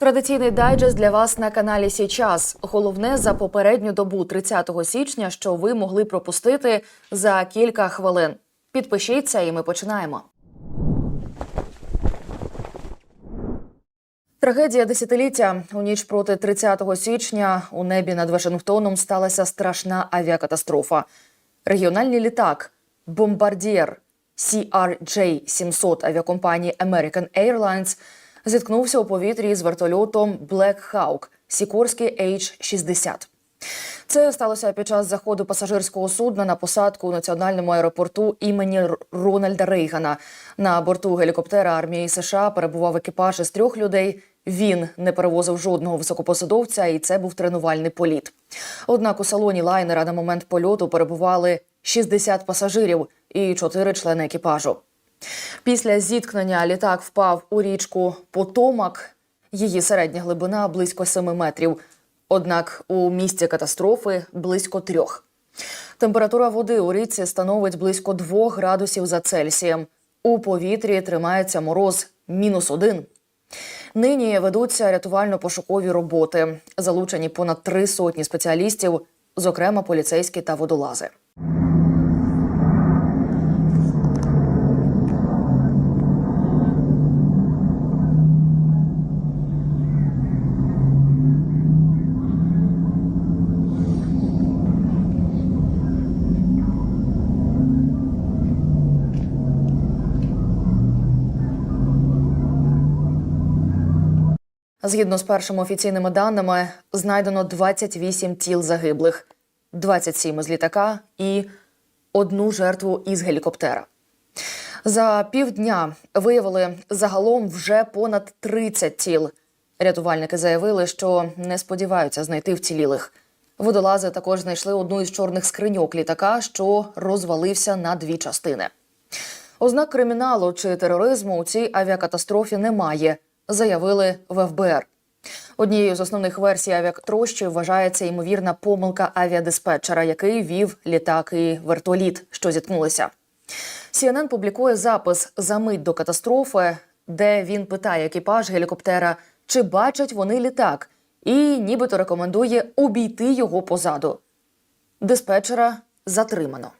Традиційний дайджест для вас на каналі Січас. Головне за попередню добу 30 січня, що ви могли пропустити за кілька хвилин. Підпишіться, і ми починаємо. Трагедія десятиліття у ніч проти 30 січня у небі над Вашингтоном сталася страшна авіакатастрофа. Регіональний літак бомбардір CRJ-700 авіакомпанії American Airlines зіткнувся у повітрі з вертольотом Black Hawk Sikorsky H-60. Це сталося під час заходу пасажирського судна на посадку у національному аеропорту імені Рональда Рейгана. На борту гелікоптера армії США перебував екіпаж із трьох людей. Він не перевозив жодного високопосадовця, і це був тренувальний політ. Однак у салоні лайнера на момент польоту перебували 60 пасажирів і 4 члени екіпажу. Після зіткнення літак впав у річку Потомак. Її середня глибина близько 7 метрів. Однак у місці катастрофи близько трьох. Температура води у річці становить близько 2 градусів за Цельсієм. У повітрі тримається мороз мінус один. Нині ведуться рятувально-пошукові роботи. Залучені понад три сотні спеціалістів, зокрема поліцейські та водолази. Згідно з першими офіційними даними, знайдено 28 тіл загиблих, 27 з літака і одну жертву із гелікоптера. За півдня виявили загалом вже понад 30 тіл. Рятувальники заявили, що не сподіваються знайти вцілілих. Водолази також знайшли одну із чорних скриньок літака, що розвалився на дві частини. Ознак криміналу чи тероризму у цій авіакатастрофі немає, заявили в ФБР. Однією з основних версій авіатрощі вважається ймовірна помилка авіадиспетчера, який вів літак і вертоліт, що зіткнулися. CNN публікує запис за мить до катастрофи, де він питає екіпаж гелікоптера, чи бачать вони літак, і нібито рекомендує обійти його позаду. Диспетчера затримано.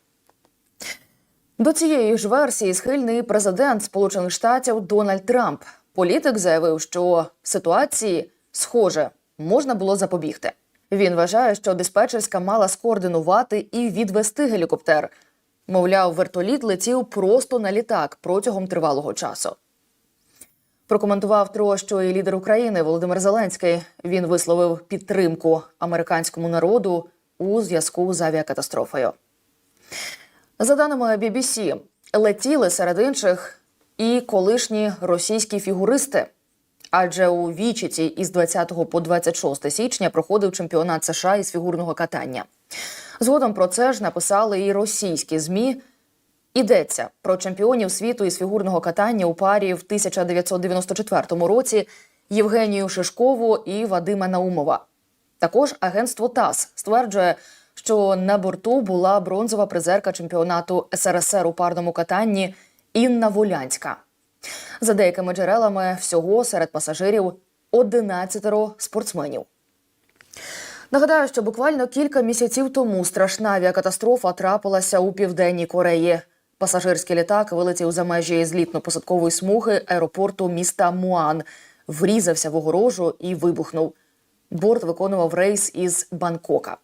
До цієї ж версії схильний президент Сполучених Штатів Дональд Трамп. Політик заявив, що ситуації, схоже, можна було запобігти. Він вважає, що диспетчерська мала скоординувати і відвести гелікоптер. Мовляв, вертоліт летів просто на літак протягом тривалого часу. Прокоментував тро, і лідер України Володимир Зеленський він висловив підтримку американському народу у зв'язку з авіакатастрофою. За даними BBC, летіли серед інших і колишні російські фігуристи. Адже у Вічиці із 20 по 26 січня проходив чемпіонат США із фігурного катання. Згодом про це ж написали і російські змі. Йдеться про чемпіонів світу із фігурного катання у парі в 1994 році Євгенію Шишкову і Вадима Наумова. Також агентство ТАСС стверджує, що на борту була бронзова призерка чемпіонату СРСР у парному катанні Інна Волянська. За деякими джерелами, всього серед пасажирів 11 спортсменів. Нагадаю, що буквально кілька місяців тому страшна авіакатастрофа трапилася у південній Кореї. Пасажирський літак вилетів за межі злітно-посадкової смуги аеропорту міста Муан, врізався в огорожу і вибухнув. Борт виконував рейс із Бангкока.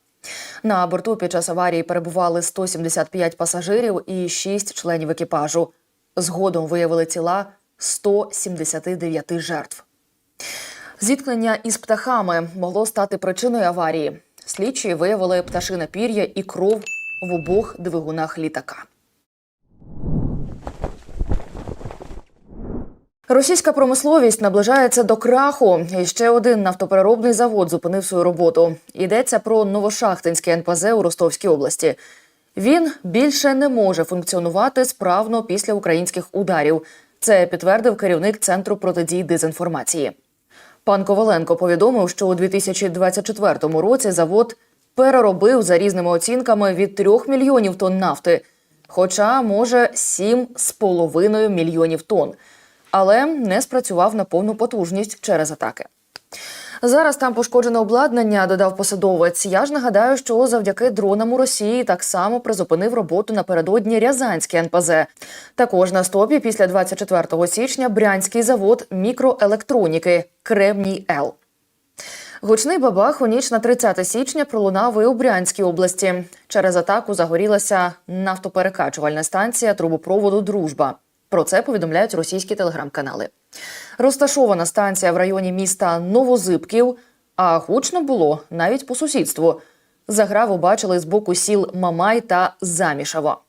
На борту під час аварії перебували 175 пасажирів і 6 членів екіпажу. Згодом виявили тіла 179 жертв. Зіткнення із птахами могло стати причиною аварії. Слідчі виявили пташине пір'я і кров в обох двигунах літака. Російська промисловість наближається до краху. І ще один нафтопереробний завод зупинив свою роботу. Йдеться про Новошахтинське НПЗ у Ростовській області. Він більше не може функціонувати справно після українських ударів. Це підтвердив керівник центру протидії дезінформації. Пан Коваленко повідомив, що у 2024 році завод переробив за різними оцінками від 3 мільйонів тонн нафти, хоча може 7,5 мільйонів тонн, але не спрацював на повну потужність через атаки. Зараз там пошкоджене обладнання, додав посадовець. Я ж нагадаю, що завдяки дронам у Росії так само призупинив роботу напередодні Рязанський НПЗ. Також на стопі після 24 січня Брянський завод мікроелектроніки Кремній Л. Гучний бабах у ніч на 30 січня пролунав і у Брянській області. Через атаку загорілася нафтоперекачувальна станція трубопроводу Дружба. Про це повідомляють російські телеграм-канали. Розташована станція в районі міста Новозибків, а гучно було навіть по сусідству. Заграву бачили з боку сіл Мамай та Замішево.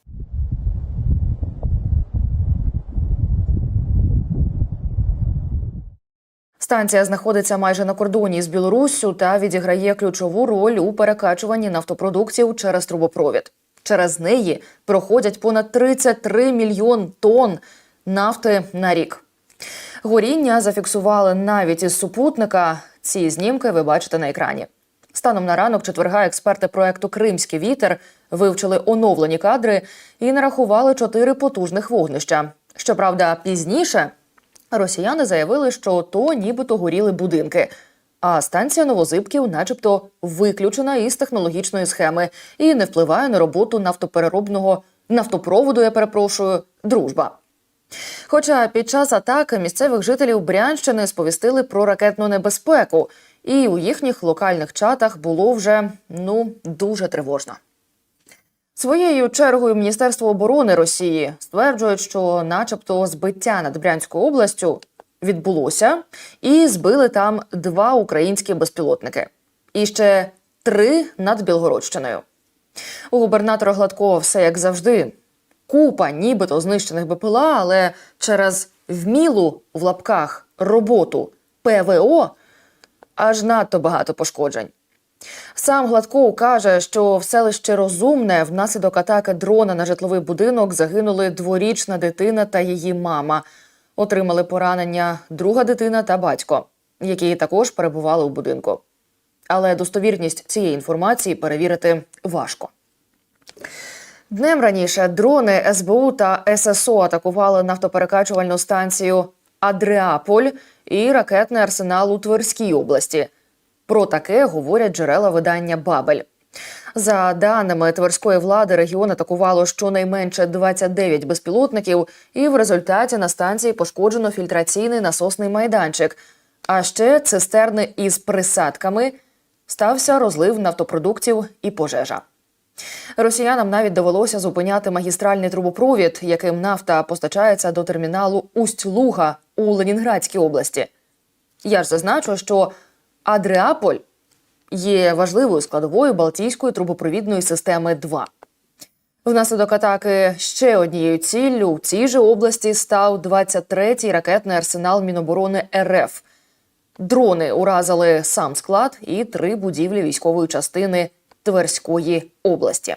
Станція знаходиться майже на кордоні з Білоруссю та відіграє ключову роль у перекачуванні нафтопродуктів через трубопровід. Через неї проходять понад 33 мільйон тонн нафти на рік. Горіння зафіксували навіть із супутника. Ці знімки ви бачите на екрані. Станом на ранок четверга експерти проекту Кримський вітер вивчили оновлені кадри і нарахували чотири потужних вогнища. Щоправда, пізніше росіяни заявили, що то нібито горіли будинки. А станція Новозибків, начебто, виключена із технологічної схеми і не впливає на роботу нафтопереробного нафтопроводу, я перепрошую, дружба. Хоча під час атаки місцевих жителів Брянщини сповістили про ракетну небезпеку, і у їхніх локальних чатах було вже ну дуже тривожно. Своєю чергою Міністерство оборони Росії стверджують, що, начебто, збиття над Брянською областю відбулося, і збили там два українські безпілотники, і ще три над Білгородщиною. У губернатора Гладкого все як завжди. Купа нібито знищених БПЛА, але через вмілу в лапках роботу ПВО аж надто багато пошкоджень. Сам Гладков каже, що в селищі Розумне внаслідок атаки дрона на житловий будинок загинули дворічна дитина та її мама. Отримали поранення друга дитина та батько, які також перебували у будинку. Але достовірність цієї інформації перевірити важко. Днем раніше дрони СБУ та ССО атакували нафтоперекачувальну станцію Адреаполь і ракетний арсенал у Тверській області. Про таке говорять джерела видання Бабель. За даними тверської влади, регіон атакувало щонайменше 29 безпілотників, і в результаті на станції пошкоджено фільтраційний насосний майданчик. А ще цистерни із присадками стався розлив нафтопродуктів і пожежа. Росіянам навіть довелося зупиняти магістральний трубопровід, яким нафта постачається до терміналу Усть-Луга у Ленінградській області. Я ж зазначу, що Адреаполь є важливою складовою Балтійської трубопровідної системи 2. Внаслідок атаки ще однією ціллю в цій же області став 23-й ракетний арсенал Міноборони РФ. Дрони уразили сам склад і три будівлі військової частини Тверської області.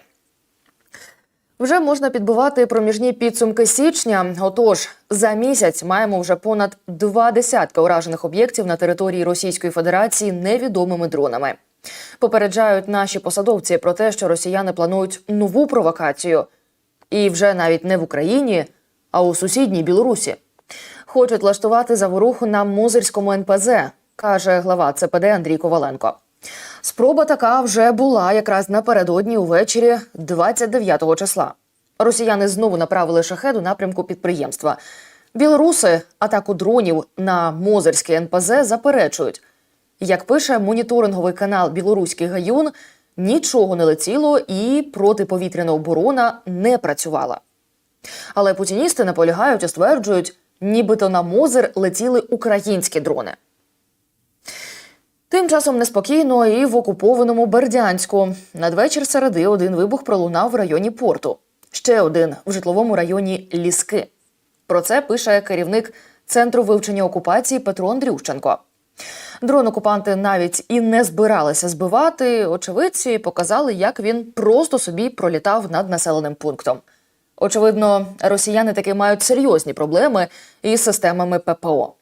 Вже можна підбивати проміжні підсумки січня. Отож, за місяць маємо вже понад два десятка уражених об'єктів на території Російської Федерації невідомими дронами. Попереджають наші посадовці про те, що росіяни планують нову провокацію, і вже навіть не в Україні, а у сусідній Білорусі. Хочуть влаштувати заворуху на Мозирському НПЗ, каже глава ЦПД Андрій Коваленко. Спроба така вже була якраз напередодні увечері 29-го числа. Росіяни знову направили шахед у напрямку підприємства. Білоруси атаку дронів на Мозерське НПЗ заперечують. Як пише моніторинговий канал Білоруський Гаюн, нічого не летіло і протиповітряна оборона не працювала. Але путіністи наполягають і стверджують, нібито на Мозер летіли українські дрони. Тим часом неспокійно і в окупованому Бердянську. Надвечір середи один вибух пролунав в районі порту. Ще один в житловому районі Ліски. Про це пише керівник центру вивчення окупації Петро Андрющенко. Дрон окупанти навіть і не збиралися збивати. Очевидці показали, як він просто собі пролітав над населеним пунктом. Очевидно, росіяни таки мають серйозні проблеми із системами ППО.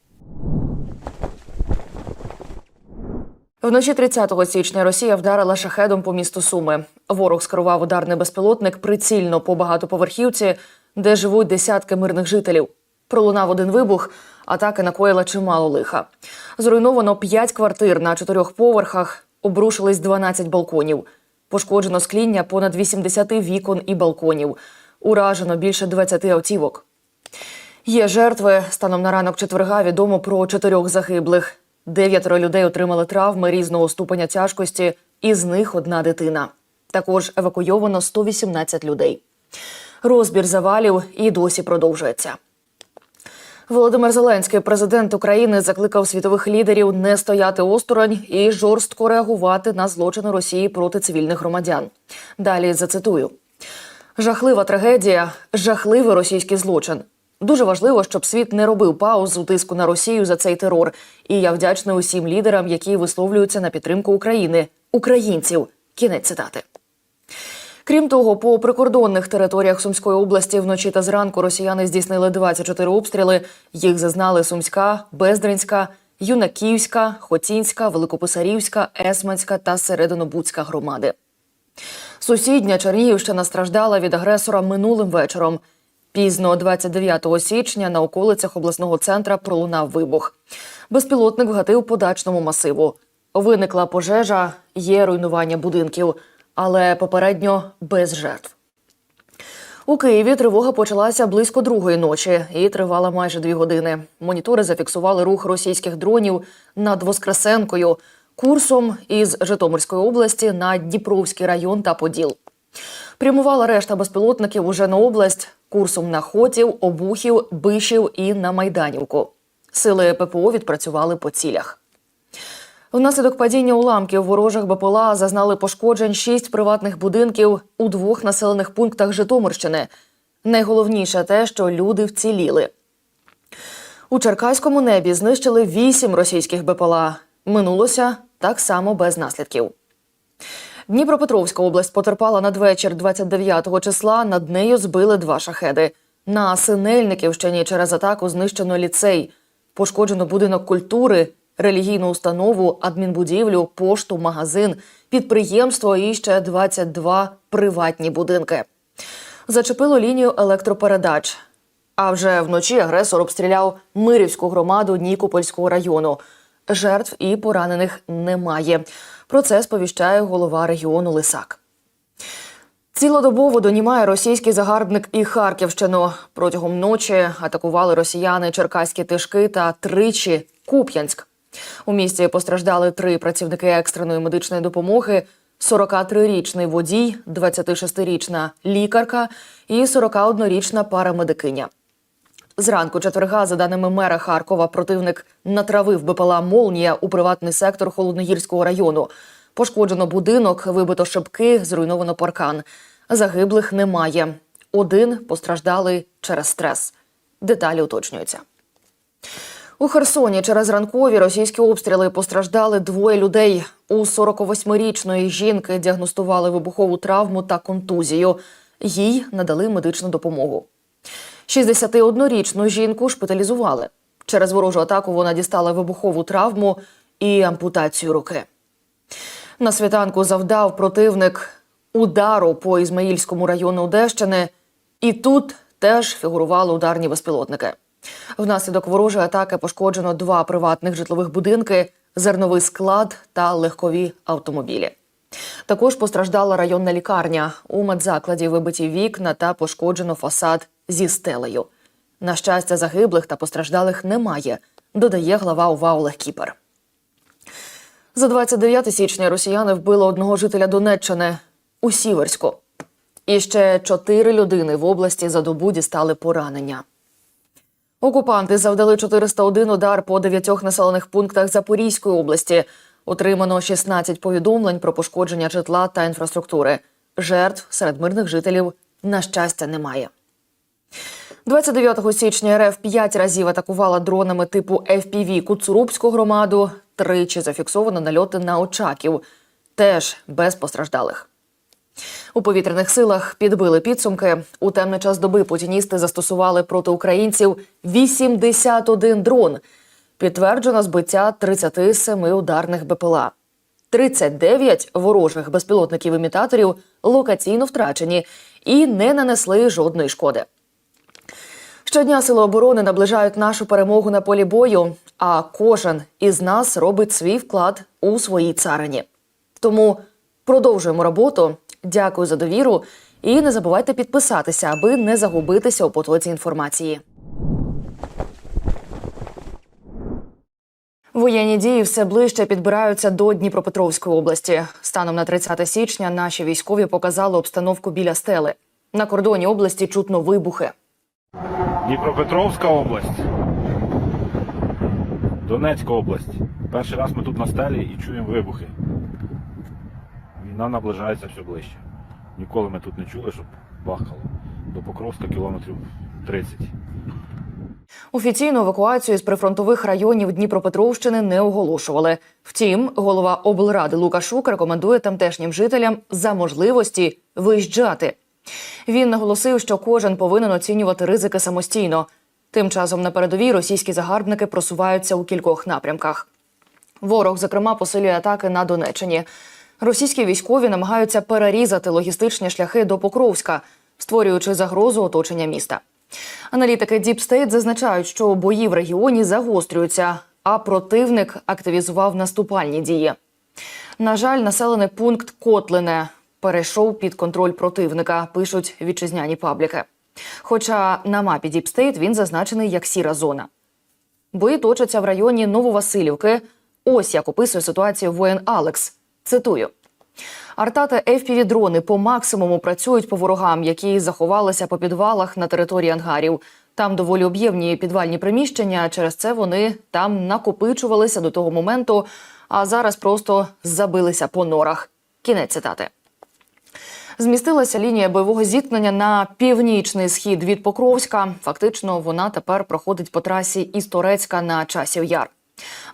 Вночі 30 січня Росія вдарила шахедом по місту Суми. Ворог скерував ударний безпілотник прицільно по багатоповерхівці, де живуть десятки мирних жителів. Пролунав один вибух, Атаки накоїла чимало лиха. Зруйновано 5 квартир на чотирьох поверхах, обрушились 12 балконів. Пошкоджено скління понад 80 вікон і балконів. Уражено більше 20 автівок. Є жертви. Станом на ранок четверга відомо про чотирьох загиблих. Дев'ятеро людей отримали травми різного ступеня тяжкості, із них одна дитина. Також евакуйовано 118 людей. Розбір завалів і досі продовжується. Володимир Зеленський, президент України, закликав світових лідерів не стояти осторонь і жорстко реагувати на злочини Росії проти цивільних громадян. Далі зацитую: жахлива трагедія, жахливий російський злочин. Дуже важливо, щоб світ не робив пауз у тиску на Росію за цей терор. І я вдячна усім лідерам, які висловлюються на підтримку України, українців. Кінець цитати. Крім того, по прикордонних територіях Сумської області вночі та зранку росіяни здійснили 24 обстріли. Їх зазнали Сумська, Бездринська, Юнаківська, Хотінська, Великописарівська, Есманська та Серединобудська громади. Сусідня Чернігівщина страждала від агресора минулим вечором. Пізно 29 січня на околицях обласного центра пролунав вибух. Безпілотник вгатив по дачному масиву. Виникла пожежа, є руйнування будинків, але попередньо без жертв. У Києві тривога почалася близько другої ночі і тривала майже дві години. Монітори зафіксували рух російських дронів над Воскресенкою курсом із Житомирської області на Дніпровський район та Поділ. Прямувала решта безпілотників уже на область курсом на Хотів, Обухів, Бишів і на Майданівку. Сили ППО відпрацювали по цілях. Внаслідок падіння уламків ворожих БПЛА зазнали пошкоджень шість приватних будинків у двох населених пунктах Житомирщини. Найголовніше те, що люди вціліли. У Черкаському небі знищили вісім російських БПЛА. Минулося так само без наслідків. Дніпропетровська область потерпала надвечір 29-го числа. Над нею збили два шахеди. На Синельниківщині через атаку знищено ліцей, пошкоджено будинок культури, релігійну установу, адмінбудівлю, пошту, магазин, підприємство і ще 22 приватні будинки. Зачепило лінію електропередач. А вже вночі агресор обстріляв Мирівську громаду Нікопольського району. Жертв і поранених немає. Про це сповіщає голова регіону Лисак. Цілодобово донімає російський загарбник і Харківщину. Протягом ночі атакували росіяни Черкаські тишки та тричі Куп'янськ. У місті постраждали три працівники екстреної медичної допомоги: 43-річний водій, 26-річна лікарка і 41-річна парамедикиня. Зранку четверга, за даними мера Харкова, противник натравив БПЛА Молнія у приватний сектор Холодногірського району. Пошкоджено будинок, вибито шибки, зруйновано паркан. Загиблих немає. Один постраждали через стрес. Деталі уточнюються. У Херсоні через ранкові російські обстріли постраждали двоє людей. У 48-річної жінки діагностували вибухову травму та контузію. Їй надали медичну допомогу. 61-річну жінку шпиталізували. Через ворожу атаку вона дістала вибухову травму і ампутацію руки. На світанку завдав противник удару по Ізмаїльському району Одещини, і тут теж фігурували ударні безпілотники. Внаслідок ворожої атаки пошкоджено два приватних житлових будинки, зерновий склад та легкові автомобілі. Також постраждала районна лікарня. У медзакладі вибиті вікна та пошкоджено фасад зі стелею. На щастя, загиблих та постраждалих немає, додає глава ОВА Олег Кіпер. За 29 січня росіяни вбили одного жителя Донеччини у Сіверську. І ще чотири людини в області за добу дістали поранення. Окупанти завдали 401 удар по дев'ятьох населених пунктах Запорізької області. Отримано 16 повідомлень про пошкодження житла та інфраструктури. Жертв серед мирних жителів, на щастя, немає. 29 січня РФ п'ять разів атакувала дронами типу FPV Куцурубську громаду. Тричі зафіксовано нальоти на Очаків. Теж без постраждалих. У повітряних силах підбили підсумки. У темний час доби путіністи застосували проти українців 81 дрон. Підтверджено збиття 37 ударних БПЛА. 39 ворожих безпілотників-імітаторів локаційно втрачені і не нанесли жодної шкоди. Щодня сили оборони наближають нашу перемогу на полі бою, а кожен із нас робить свій вклад у своїй царині. Тому продовжуємо роботу. Дякую за довіру і не забувайте підписатися, аби не загубитися у потоці інформації. Воєнні дії все ближче підбираються до Дніпропетровської області. Станом на 30 січня наші військові показали обстановку біля стели. На кордоні області чутно вибухи. Дніпропетровська область. Донецька область. Перший раз ми тут на стелі і чуємо вибухи. Війна наближається все ближче. Ніколи ми тут не чули, щоб бахало. До Покровська кілометрів 30. Офіційну евакуацію з прифронтових районів Дніпропетровщини не оголошували. Втім, голова облради Лукашук рекомендує тамтешнім жителям за можливості виїжджати. Він наголосив, що кожен повинен оцінювати ризики самостійно. Тим часом на передовій російські загарбники просуваються у кількох напрямках. Ворог, зокрема, посилює атаки на Донеччині. Російські військові намагаються перерізати логістичні шляхи до Покровська, створюючи загрозу оточення міста. Аналітики Deep State зазначають, що бої в регіоні загострюються, а противник активізував наступальні дії. На жаль, населений пункт Котлине перейшов під контроль противника, пишуть вітчизняні пабліки. Хоча на мапі Deep State він зазначений як сіра зона. Бої точаться в районі Нововасилівки. Ось як описує ситуацію воєн Алекс. Цитую. Арта та fpv дрони по максимуму працюють по ворогам, які заховалися по підвалах на території ангарів. Там доволі об'ємні підвальні приміщення. Через це вони там накопичувалися до того моменту, а зараз просто забилися по норах. Кінець цитати. Змістилася лінія бойового зіткнення на північний схід від Покровська. Фактично, вона тепер проходить по трасі із Торецька на часів яр.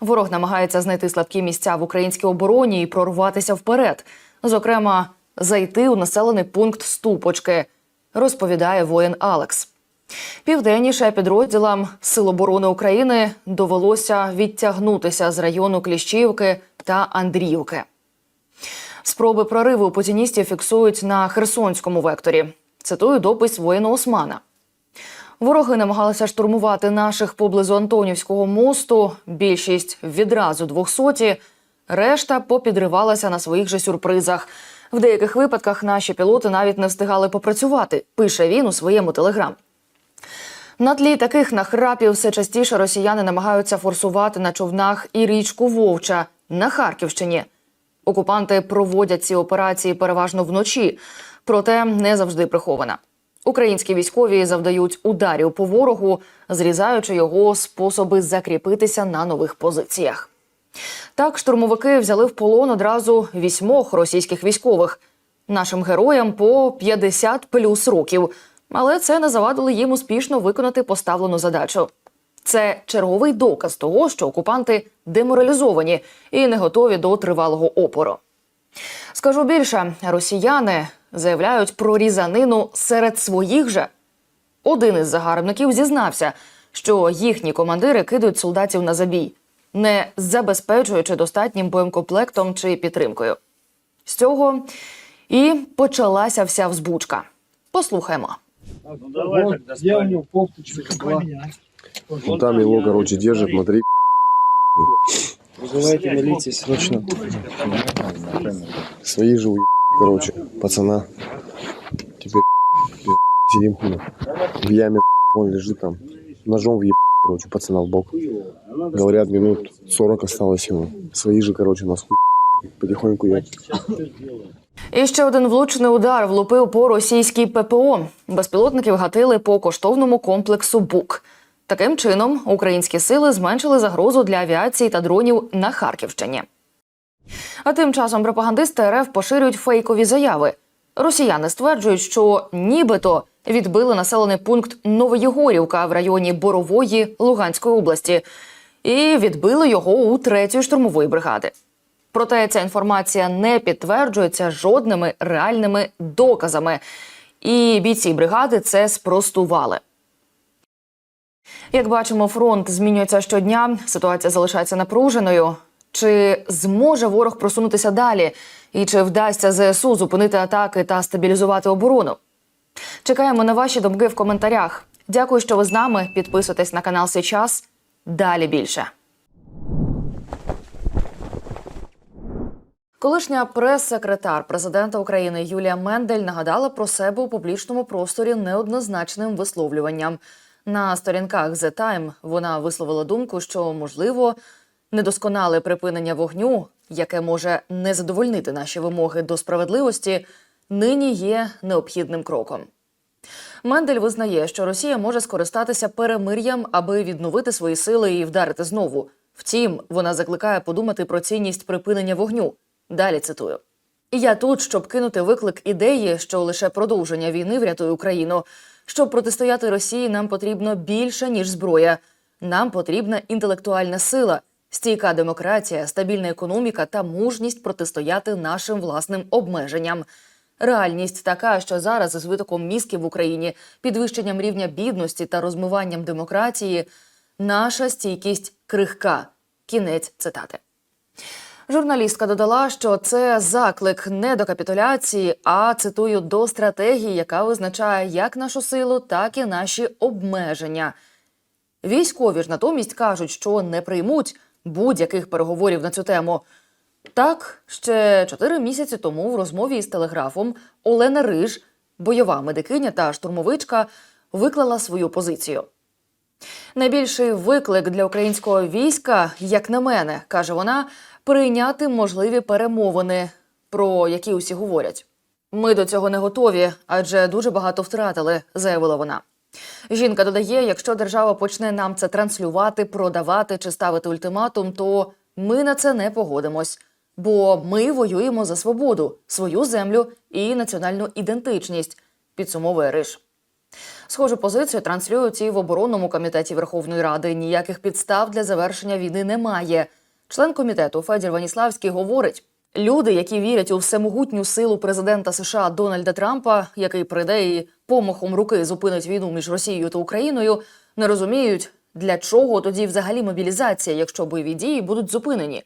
Ворог намагається знайти слабкі місця в українській обороні і прорватися вперед. Зокрема, зайти у населений пункт Ступочки, розповідає воїн Алекс. Південніше підрозділам Сил оборони України довелося відтягнутися з району Кліщівки та Андріївки. Спроби прориву путіністів фіксують на Херсонському векторі. Цитую допис воїна Османа. Вороги намагалися штурмувати наших поблизу Антонівського мосту. Більшість відразу двохсоті. Решта попідривалася на своїх же сюрпризах. В деяких випадках наші пілоти навіть не встигали попрацювати. Пише він у своєму телеграм. На тлі таких нахрапів все частіше росіяни намагаються форсувати на човнах і річку Вовча на Харківщині. Окупанти проводять ці операції переважно вночі, проте не завжди прихована. Українські військові завдають ударів по ворогу, зрізаючи його способи закріпитися на нових позиціях. Так, штурмовики взяли в полон одразу вісьмох російських військових. Нашим героям по 50 плюс років, але це не завадило їм успішно виконати поставлену задачу. Це черговий доказ того, що окупанти деморалізовані і не готові до тривалого опору. Скажу більше, росіяни заявляють про різанину серед своїх же. Один із загарбників зізнався, що їхні командири кидають солдатів на забій, не забезпечуючи достатнім боємкомплектом чи підтримкою. З цього і почалася вся взбучка. Послухаймо. Вот, я у него кофточку была. Ну там его, короче, держит, смотри. Вызывайте милиции срочно. Свои же уеб, короче, пацана. Теперь сидим хули. В яме он лежит там. Ножом въеб, короче, пацана в бок. Говорят, минут 40 осталось ему. Свои же, короче, нас хуй потихоньку еб. І ще один влучний удар влупив по російській ППО. Безпілотників гатили по коштовному комплексу БУК. Таким чином, українські сили зменшили загрозу для авіації та дронів на Харківщині. А тим часом пропагандисти РФ поширюють фейкові заяви. Росіяни стверджують, що нібито відбили населений пункт Новоєгорівка в районі Борової Луганської області і відбили його у третьої штурмової бригади. Проте ця інформація не підтверджується жодними реальними доказами. І бійці бригади це спростували. Як бачимо, фронт змінюється щодня. Ситуація залишається напруженою. Чи зможе ворог просунутися далі? І чи вдасться ЗСУ зупинити атаки та стабілізувати оборону? Чекаємо на ваші думки в коментарях. Дякую, що ви з нами. Підписуйтесь на канал Сейчас. Далі більше. Колишня прес-секретар президента України Юлія Мендель нагадала про себе у публічному просторі неоднозначним висловлюванням. На сторінках The Time вона висловила думку, що можливо недосконале припинення вогню, яке може не задовольнити наші вимоги до справедливості, нині є необхідним кроком. Мендель визнає, що Росія може скористатися перемир'ям, аби відновити свої сили і вдарити знову. Втім, вона закликає подумати про цінність припинення вогню. Далі цитую: я тут, щоб кинути виклик ідеї, що лише продовження війни врятує Україну. Щоб протистояти Росії, нам потрібно більше ніж зброя. Нам потрібна інтелектуальна сила, стійка демократія, стабільна економіка та мужність протистояти нашим власним обмеженням. Реальність така, що зараз з витоком мізки в Україні, підвищенням рівня бідності та розмиванням демократії, наша стійкість крихка. Кінець цитати. Журналістка додала, що це заклик не до капітуляції, а цитую до стратегії, яка визначає як нашу силу, так і наші обмеження. Військові ж натомість кажуть, що не приймуть будь-яких переговорів на цю тему. Так, ще чотири місяці тому в розмові із телеграфом Олена Риж, бойова медикиня та штурмовичка, виклала свою позицію. Найбільший виклик для українського війська, як на мене, каже вона, прийняти можливі перемовини, про які усі говорять. Ми до цього не готові, адже дуже багато втратили, заявила вона. Жінка додає: якщо держава почне нам це транслювати, продавати чи ставити ультиматум, то ми на це не погодимось. Бо ми воюємо за свободу, свою землю і національну ідентичність, підсумовує Риш. Схожу позицію транслюють і в оборонному комітеті Верховної Ради. Ніяких підстав для завершення війни немає. Член комітету Федір Ваніславський говорить: люди, які вірять у всемогутню силу президента США Дональда Трампа, який прийде і помахом руки зупинить війну між Росією та Україною, не розуміють, для чого тоді взагалі мобілізація, якщо бойові дії будуть зупинені.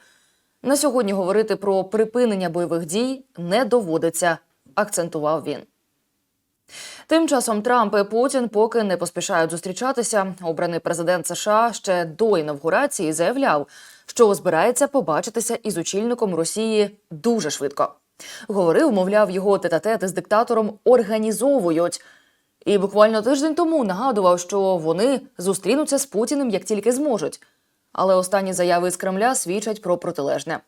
На сьогодні говорити про припинення бойових дій не доводиться, акцентував він. Тим часом Трамп і Путін поки не поспішають зустрічатися. Обраний президент США ще до інавгурації заявляв, що збирається побачитися із очільником Росії дуже швидко. Говорив, мовляв, його тет-а-тет диктатором організовують. І буквально тиждень тому нагадував, що вони зустрінуться з Путіним як тільки зможуть. Але останні заяви з Кремля свідчать про протилежне.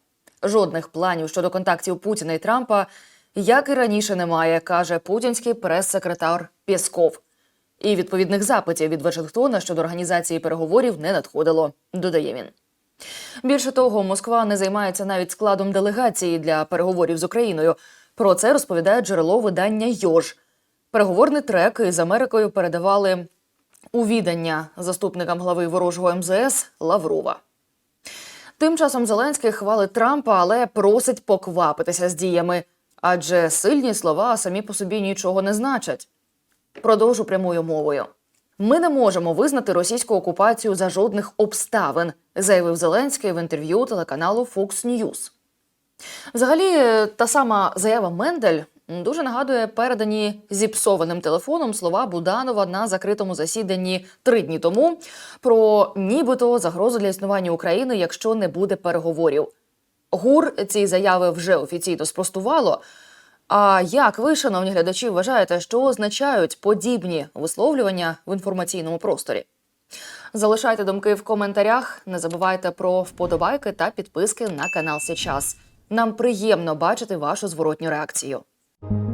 Жодних планів щодо контактів Путіна і Трампа, як і раніше, немає, каже путінський прес-секретар Пєсков. І відповідних запитів від Вашингтона щодо організації переговорів не надходило, додає він. Більше того, Москва не займається навіть складом делегації для переговорів з Україною. Про це розповідає джерело видання Йож. Переговорний трек із Америкою передавали у відання заступникам глави ворожого МЗС Лаврова. Тим часом Зеленський хвалить Трампа, але просить поквапитися з діями, адже сильні слова самі по собі нічого не значать. Продовжу прямою мовою. Ми не можемо визнати російську окупацію за жодних обставин, заявив Зеленський в інтерв'ю телеканалу Fox News. Взагалі, та сама заява Мендель дуже нагадує передані зіпсованим телефоном слова Буданова на закритому засіданні три дні тому про нібито загрозу для існування України, якщо не буде переговорів. ГУР ці заяви вже офіційно спростувало. А як ви, шановні глядачі, вважаєте, що означають подібні висловлювання в інформаційному просторі? Залишайте думки в коментарях. Не забувайте про вподобайки та підписки на канал Сейчас. Нам приємно бачити вашу зворотню реакцію. you